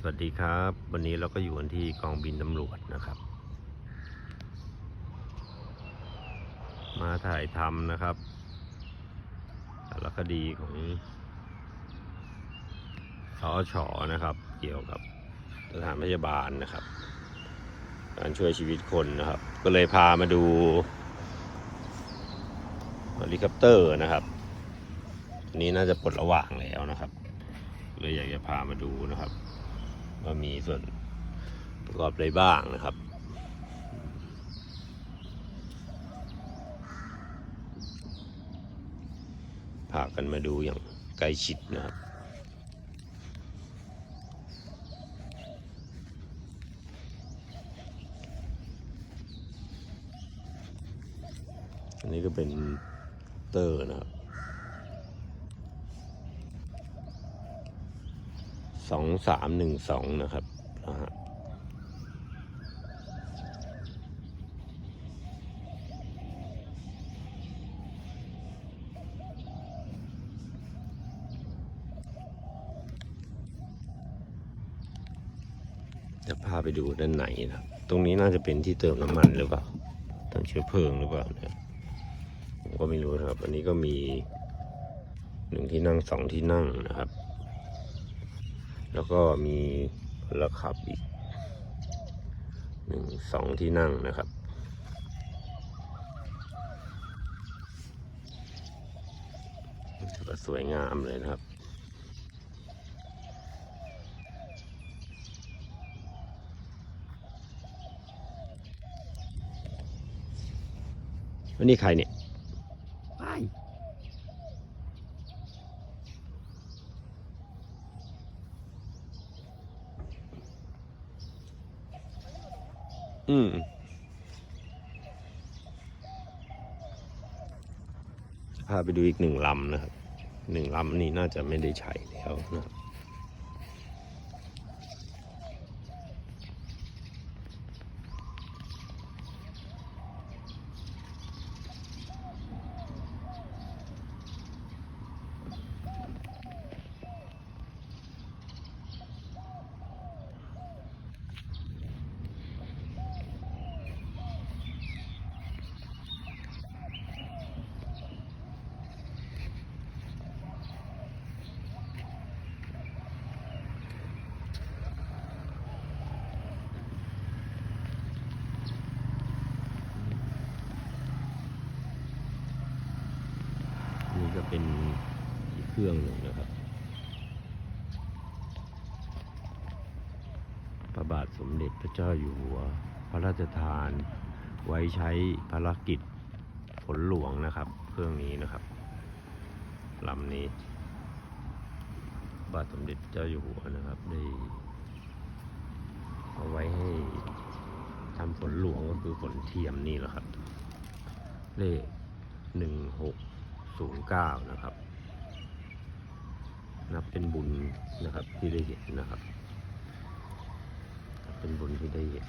สวัสดีครับ วันนี้เราก็อยู่กันที่กองบินตำรวจนะครับ มาถ่ายทำนะครับสารคดีของสอชอนะครับ เกี่ยวกับสถานพยาบาลนะครับ การช่วยชีวิตคนนะครับ ก็เลยพามาดูเฮลิคอปเตอร์นะครับอันนี้น่าจะปลดระหว่างแล้วนะครับเลยอยากจะพามาดูนะครับ ว่ามีส่วนประกอบอะไรบ้างนะครับ พากันมาดูอย่างใกล้ชิดนะครับอันนี้ก็เป็นเตอร์นะครับ สองสามหนึ่งสองนะครับนะฮะจะพาไปดูด้านในนะครับตรงนี้น่าจะเป็นที่เติมน้ำมันหรือเปล่าเติมเชื้อเพลิงหรือเปล่าเนี่ยผมก็ไม่รู้นะครับ อันนี้ก็มีหนึ่งที่นั่งสองที่นั่งนะครับ แล้วก็มีพลขับอีกหนึ่งสองที่นั่งนะครับถือว่าสวยงามเลยนะครับ วันนี้ใครเนี่ย อืมพาไปดูอีกหนึ่งลำนะครับ หนึ่งลำนี่น่าจะไม่ได้ใช้แล้วนะครับ นี่ก็ เป็นอีกเครื่องหนึ่งนะครับพระบาทสมเด็จพระเจ้าอยู่หัว พระราชทาน ไว้ใช้ภารกิจฝนหลวงนะครับ เครื่องนี้นะครับลำนี้ บาทสมเด็จพระเจ้าอยู่หัวนะครับได้เอาไว้ให้ทำฝนหลวงก็คือฝนเทียมนี่แหละครับ เลขหนึ่งหก ศูนย์เก้านะครับ นับเป็นบุญนะครับที่ได้เห็นนะครับนับเป็นบุญที่ได้เห็น